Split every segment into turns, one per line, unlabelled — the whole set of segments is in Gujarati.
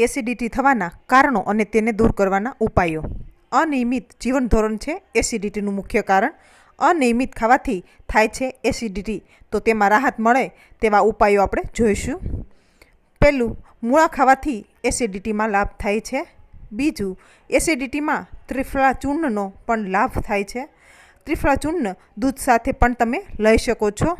એસિડિટી થવાના કારણો અને તેને દૂર કરવાના ઉપાયો. અનિયમિત જીવન ધોરણ છે એસિડિટીનું મુખ્ય કારણ. અનિયમિત ખાવાથી થાય છે એસિડિટી. તો તેમાં રાહત મળે તેવા ઉપાયો આપણે જોઈશું. પહેલું, મૂળા ખાવાથી એસિડિટીમાં લાભ થાય છે. બીજું, એસિડિટીમાં ત્રિફળા ચૂર્ણનો પણ લાભ થાય છે. ત્રિફળા ચૂર્ણ દૂધ સાથે પણ તમે લઈ શકો છો.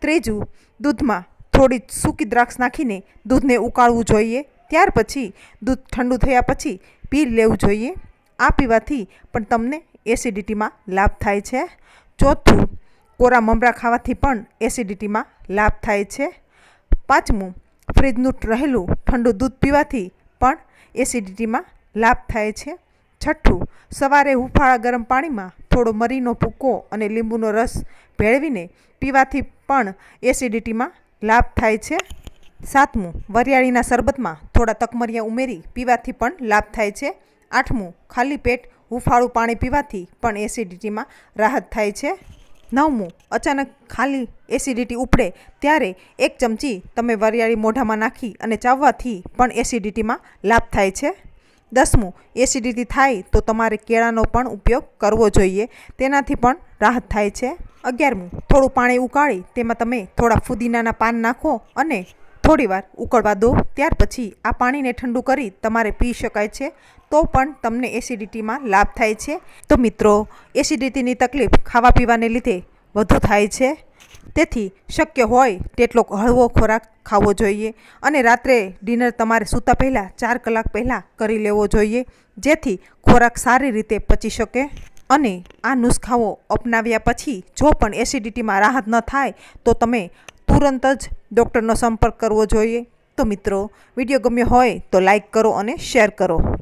ત્રીજું, દૂધમાં થોડી સૂકી દ્રાક્ષ નાખીને દૂધને ઉકાળવું જોઈએ. ત્યાર પછી દૂધ ઠંડુ થયા પછી પી લેવું જોઈએ. આ પીવાથી પણ તમને એસિડિટીમાં લાભ થાય છે. ચોથું, કોરા મમરા ખાવાથી પણ એસિડિટીમાં લાભ થાય છે. પાંચમું, ફ્રીજનું રહેલું ઠંડુ દૂધ પીવાથી પણ એસિડિટીમાં લાભ થાય છે. છઠ્ઠું, સવારે હુંફાળા ગરમ પાણીમાં થોડો મરીનો ભૂકો અને લીંબુનો રસ ભેળવીને પીવાથી પણ એસિડિટીમાં લાભ થાય છે. સાતમું, વરિયાળીના શરબતમાં થોડા તકમરિયા ઉમેરી પીવાથી પણ લાભ થાય છે. આઠમું, ખાલી પેટ હુંફાળું પાણી પીવાથી પણ એસિડિટીમાં રાહત થાય છે. નવમું, અચાનક ખાલી એસિડિટી ઉપડે ત્યારે એક ચમચી તમે વરિયાળી મોઢામાં નાખી અને ચાવવાથી પણ એસિડિટીમાં લાભ થાય છે. દસમું, એસિડિટી થાય તો તમારે કેળાનો પણ ઉપયોગ કરવો જોઈએ, તેનાથી પણ રાહત થાય છે. અગિયારમું, થોડું પાણી ઉકાળી તેમાં તમે થોડા ફુદીનાના પાન નાખો અને થોડીવાર ઉકળવા દો, ત્યાર પછી આ પાણીને ઠંડુ કરી તમારે પી શકાય છે, તો પણ તમને એસિડિટીમાં લાભ થાય છે. તો મિત્રો, એસિડિટીની તકલીફ ખાવા પીવાને લીધે વધુ થાય છે. તેથી શક્ય હોય તેટલો હળવો ખોરાક ખાવો જોઈએ અને રાત્રે ડિનર તમારે સૂતા પહેલાં ચાર કલાક પહેલાં કરી લેવો જોઈએ, જેથી ખોરાક સારી રીતે પચી શકે. અને આ નુસ્ખાઓ અપનાવ્યા પછી જો પણ એસિડિટીમાં રાહત ન થાય, તો તમે તુરંત જ ડૉક્ટરનો સંપર્ક કરવો જોઈએ. તો મિત્રો, વીડિયો ગમ્યો હોય તો લાઈક કરો અને શેર કરો.